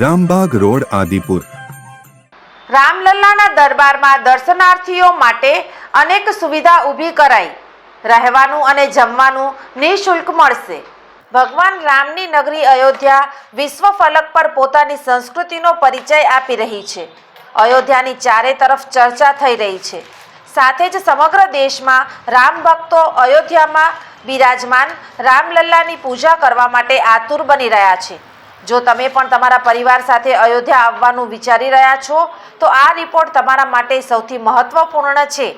Rambagh road, Adipur. રામલલ્લાના દરબારમાં દર્શનાર્થીઓ માટે અનેક સુવિધા ઊભી કરાઈ. રહેવાનું અને જમવાનું નિઃશુલ્ક મળશે. ભગવાન રામની નગરી અયોધ્યા વિશ્વ ફલક પર પોતાની સંસ્કૃતિનો પરિચય આપી રહી છે. અયોધ્યાની ચારે તરફ ચર્ચા થઈ રહી છે. સાથે જ સમગ્ર દેશમાં રામ ભક્તો અયોધ્યામાં બિરાજમાન રામલલ્લાની પૂજા કરવા માટે આતુર બની રહ્યા છે. જો તમે પણ તમારા પરિવાર સાથે અયોધ્યા આવવાનું વિચારી રહ્યા છો, તો આ રિપોર્ટ તમારા માટે સૌથી મહત્વપૂર્ણ છે.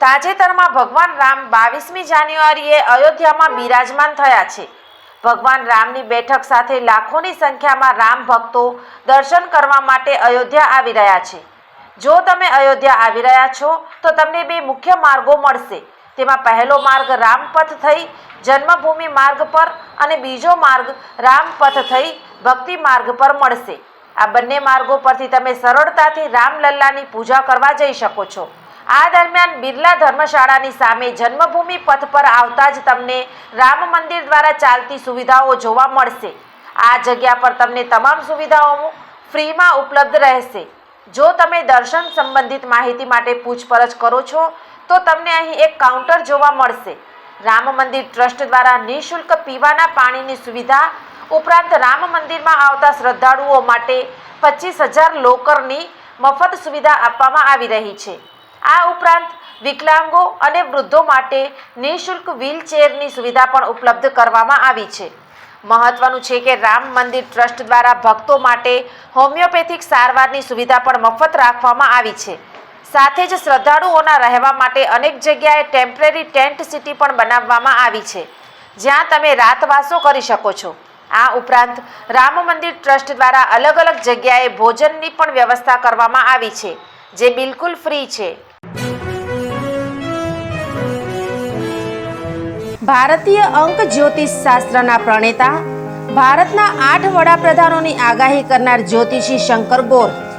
તાજેતરમાં ભગવાન રામ બાવીસમી જાન્યુઆરીએ અયોધ્યામાં બિરાજમાન થયા છે. ભગવાન રામની બેઠક સાથે લાખોની સંખ્યામાં રામ ભક્તો દર્શન કરવા માટે અયોધ્યા આવી રહ્યા છે. જો તમે અયોધ્યા આવી રહ્યા છો, તો તમને બે મુખ્ય માર્ગો મળશે. તેમાં પહેલો માર્ગ રામપથ થઈ જન્મભૂમિ માર્ગ પર અને બીજો માર્ગ રામપથ થઈ ભક્તિ માર્ગ પર મળશે. આ બંને માર્ગો પરથી તમે સરળતાથી રામલલ્લાની પૂજા કરવા જઈ શકો છો. આ દરમિયાન બિરલા ધર્મશાળાની સામે જન્મભૂમિ પથ પર આવતા જ તમને રામ મંદિર દ્વારા ચાલતી સુવિધાઓ જોવા મળશે. આ જગ્યા પર તમને તમામ સુવિધાઓ ફ્રીમાં ઉપલબ્ધ રહેશે. જો તમે દર્શન સંબંધિત માહિતી માટે પૂછપરછ કરો છો તો તમને અહીં એક કાઉન્ટર જોવા મળશે. રામ મંદિર ટ્રસ્ટ દ્વારા નિઃશુલ્ક પીવાના પાણીની સુવિધા, ઉપરાંત રામ મંદિરમાં આવતા શ્રદ્ધાળુઓ માટે પચીસ હજાર લોકરની મફત સુવિધા આપવામાં આવી રહી છે. આ ઉપરાંત વિકલાંગો અને વૃદ્ધો માટે નિઃશુલ્ક વ્હીલચેરની સુવિધા પણ ઉપલબ્ધ કરવામાં આવી છે. મહત્વનું છે કે રામ મંદિર ટ્રસ્ટ દ્વારા ભક્તો માટે હોમિયોપેથિક સારવારની સુવિધા પણ મફત રાખવામાં આવી છે. સાથે જ શ્રદ્ધાળુઓના રહેવા માટે અનેક જગ્યાએ ટેમ્પરરી ટેન્ટ સિટી પણ બનાવવામાં આવી છે, જ્યાં તમે રાતવાસો કરી શકો છો. આ ઉપરાંત રામ મંદિર ટ્રસ્ટ દ્વારા અલગ અલગ જગ્યાએ ભોજનની પણ વ્યવસ્થા કરવામાં આવી છે, જે બિલકુલ ફ્રી છે. ભારતીય અંક જ્યોતિષ શાસ્ત્રના પ્રણેતા, ભારતના આઠ વડાપ્રધાનોની આગાહી કરનાર જ્યોતિષી શંકર ગોર